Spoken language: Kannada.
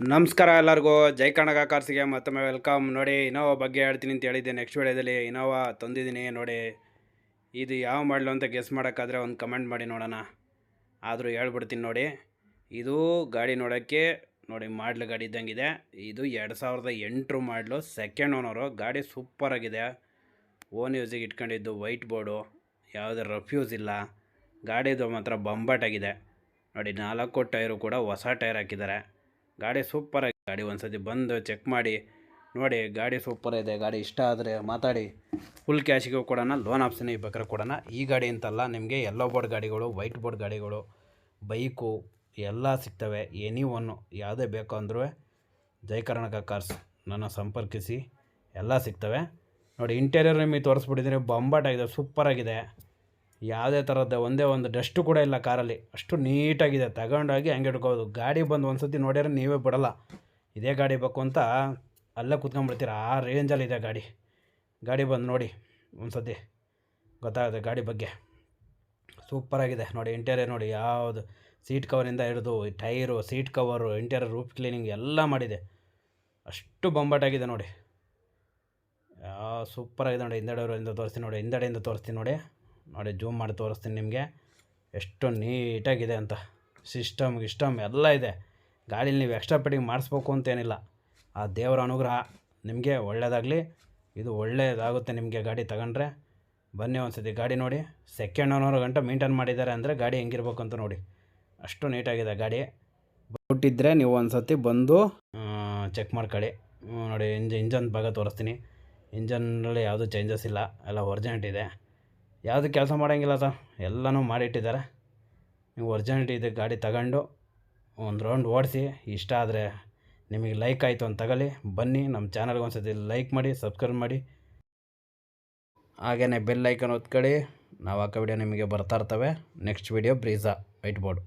ನಮಸ್ಕಾರ ಎಲ್ಲರಿಗೂ. ಜೈ ಕನ್ನಡ ಕಾರ್ಸಿಗೆ ಮತ್ತೊಮ್ಮೆ ವೆಲ್ಕಮ್. ನೋಡಿ ಇನೋವಾ ಬಗ್ಗೆ ಹೇಳ್ತೀನಿ ಅಂತ ಹೇಳಿದ್ದೆ ನೆಕ್ಸ್ಟ್ ವಿಡಿಯೋದಲ್ಲಿ. ಇನೋವಾ ತಂದಿದ್ದೀನಿ ನೋಡಿ. ಇದು ಯಾವ ಮಾಡಲು ಅಂತ ಗೆಸ್ ಮಾಡೋಕ್ಕಾದ್ರೆ ಒಂದು ಕಮೆಂಟ್ ಮಾಡಿ ನೋಡೋಣ. ಆದರೂ ಹೇಳ್ಬಿಡ್ತೀನಿ ನೋಡಿ. ಇದು ಗಾಡಿ ನೋಡೋಕ್ಕೆ, ನೋಡಿ ಮಾಡ್ಲು ಗಾಡಿ ಇದ್ದಂಗಿದೆ. ಇದು ಎರಡು ಸಾವಿರದ ಎಂಟರು ಮಾಡಲು ಸೆಕೆಂಡ್ ಓನರು ಗಾಡಿ ಸೂಪರಾಗಿದೆ ಓನ್ ಯೂಸಿಗೆ ಇಟ್ಕೊಂಡಿದ್ದು ವೈಟ್ ಬೋರ್ಡು ಯಾವುದೇ ರಫ್ಯೂಸ್ ಇಲ್ಲ. ಗಾಡಿದು ಮಾತ್ರ ಬಂಬಾಟಾಗಿದೆ ನೋಡಿ, ನಾಲ್ಕು ಟೈರು ಕೂಡ ಹೊಸ ಟೈರ್ ಹಾಕಿದ್ದಾರೆ. ಗಾಡಿ ಸೂಪರ್ ಆಗಿದೆ. ಗಾಡಿ ಒಂದ್ಸತಿ ಬಂದು ಚೆಕ್ ಮಾಡಿ, ನೋಡಿ ಗಾಡಿ ಸೂಪರ್ ಇದೆ, ಗಾಡಿ ಇಷ್ಟ ಆದರೆ ಮಾತಾಡಿ. ಫುಲ್ ಕ್ಯಾಶಿಗೆ ಕೊಡೋಣ ಲೋನ್ ಆಪ್ಷನ್ ಬೇಕಾದ್ರೆ ಕೊಡೋಣ. ಈ ಗಾಡಿ ಅಂತಲ್ಲ, ನಿಮಗೆ ಎಲ್ಲೋ ಬೋರ್ಡ್ ಗಾಡಿಗಳು ವೈಟ್ ಬೋರ್ಡ್ ಗಾಡಿಗಳು ಬೈಕು ಎಲ್ಲ ಸಿಗ್ತವೆ. ಎನಿ ಒನ್ನು ಯಾವುದೇ ಬೇಕು ಅಂದರೂ ಜೈ ಕಾರ್ಸ್ ನನ್ನ ಸಂಪರ್ಕಿಸಿ, ಎಲ್ಲ ಸಿಗ್ತವೆ. ನೋಡಿ ಇಂಟೀರಿಯರ್ ನಿಮಗೆ ತೋರಿಸ್ಬಿಟ್ಟಿದ್ದೀನಿ ಬೊಂಬಾಟಾಗಿದೆ ಸೂಪರಾಗಿದೆ ಯಾವುದೇ ಥರದ ಒಂದೇ ಒಂದು ಡಸ್ಟು ಕೂಡ ಇಲ್ಲ ಕಾರಲ್ಲಿ. ಅಷ್ಟು ನೀಟಾಗಿದೆ. ತಗೊಂಡೋಗಿ ಹಂಗೆ ಇಟ್ಕೋಬೋದು ಗಾಡಿ ಬಂದು ಒಂದು ಸತಿ ನೋಡಿದ್ರೆ ನೀವೇ ಬಿಡಲ್ಲ. ಇದೇ ಗಾಡಿ ಬೇಕು ಅಂತ ಅಲ್ಲೇ ಕುತ್ಕೊಂಡ್ಬಿಡ್ತೀರ? ಆ ರೇಂಜಲ್ಲಿದೆ ಗಾಡಿ. ಗಾಡಿ ಬಂದು ನೋಡಿ ಒಂದು ಸತಿ ಗೊತ್ತಾಗುತ್ತೆ ಗಾಡಿ ಬಗ್ಗೆ. ಸೂಪರಾಗಿದೆ ನೋಡಿ ಇಂಟೀರಿಯರ್ ನೋಡಿ ಯಾವುದು ಸೀಟ್ ಕವರಿಂದ ಹಿಡಿದು tyre seat cover interior roof cleaning ಎಲ್ಲ ಮಾಡಿದೆ. ಅಷ್ಟು ಬೊಂಬಾಟಾಗಿದೆ ನೋಡಿ. ಸೂಪರಾಗಿದೆ ನೋಡಿ. ಹಿಂದಡೆಯವರಿಂದ ತೋರಿಸ್ತೀನಿ ನೋಡಿ. ಹಿಂದಡೆಯಿಂದ ತೋರಿಸ್ತೀನಿ ನೋಡಿ. ನೋಡಿ ಜೂಮ್ ಮಾಡಿ ತೋರಿಸ್ತೀನಿ ನಿಮಗೆ. ಎಷ್ಟು ನೀಟಾಗಿದೆ ಅಂತ. ಸಿಸ್ಟಮ್, ಗಿಸ್ಟಮ್ ಎಲ್ಲ ಇದೆ. ಗಾಡೀಲಿ ನೀವು ಎಕ್ಸ್ಟ್ರಾ ಪೆಟ್ಟಿಂಗ್ ಮಾಡಿಸ್ಬೇಕು ಅಂತೇನಿಲ್ಲ ಆ ದೇವರ ಅನುಗ್ರಹ ನಿಮಗೆ ಒಳ್ಳೆಯದಾಗಲಿ ಇದು ಒಳ್ಳೆಯದಾಗುತ್ತೆ ನಿಮಗೆ ಗಾಡಿ ತಗೊಂಡ್ರೆ. ಬನ್ನಿ ಒಂದ್ಸತಿ ಗಾಡಿ ನೋಡಿ. ಸೆಕೆಂಡ್ ಓನರ್ ಗಂಟೆ ಮೇಂಟೈನ್ ಮಾಡಿದ್ದಾರೆ ಅಂದರೆ ಗಾಡಿ ಹೆಂಗಿರ್ಬೇಕು ಅಂತ ನೋಡಿ. ಅಷ್ಟು ನೀಟಾಗಿದೆ ಗಾಡಿ. ಬಿಟ್ಟಿದ್ದರೆ ನೀವು ಒಂದು ಸತಿ ಬಂದು ಚೆಕ್ ಮಾಡ್ಕೊಳ್ಳಿ. ನೋಡಿ ಇಂಜ ಇಂಜನ್ ಭಾಗ ತೋರಿಸ್ತೀನಿ. ಇಂಜನ್ನಲ್ಲಿ ಯಾವುದೂ ಚೇಂಜಸ್ ಇಲ್ಲ. ಎಲ್ಲ ಒರ್ಜೆಂಟ್ ಇದೆ. ಯಾವುದು ಕೆಲಸ ಮಾಡೋಂಗಿಲ್ಲ ಸರ್. ಎಲ್ಲನೂ ಮಾಡಿಟ್ಟಿದ್ದಾರೆ. ನೀವು ಒರ್ಜಿನಲ್ ಇದೆ ಗಾಡಿ ತಗೊಂಡು ಒಂದು ರೌಂಡ್ ಓಡಿಸಿ. ಇಷ್ಟ ಆದರೆ ನಿಮಗೆ ಲೈಕ್ ಆಯಿತು ಅಂತ ತಗೊಳ್ಳಿ. ಬನ್ನಿ, ನಮ್ಮ ಚಾನಲ್ಗೆ ಒಂದು ಸತಿ ಲೈಕ್ ಮಾಡಿ ಸಬ್ಸ್ಕ್ರೈಬ್ ಮಾಡಿ. ಹಾಗೆಯೇ ಬೆಲ್ ಐಕನ್ ಒತ್ಕೊಳ್ಳಿ. ನಾವು ಹಾಕೋ ವಿಡಿಯೋ ನಿಮಗೆ ಬರ್ತಾ ಇರ್ತವೆ. Next video Brezza white board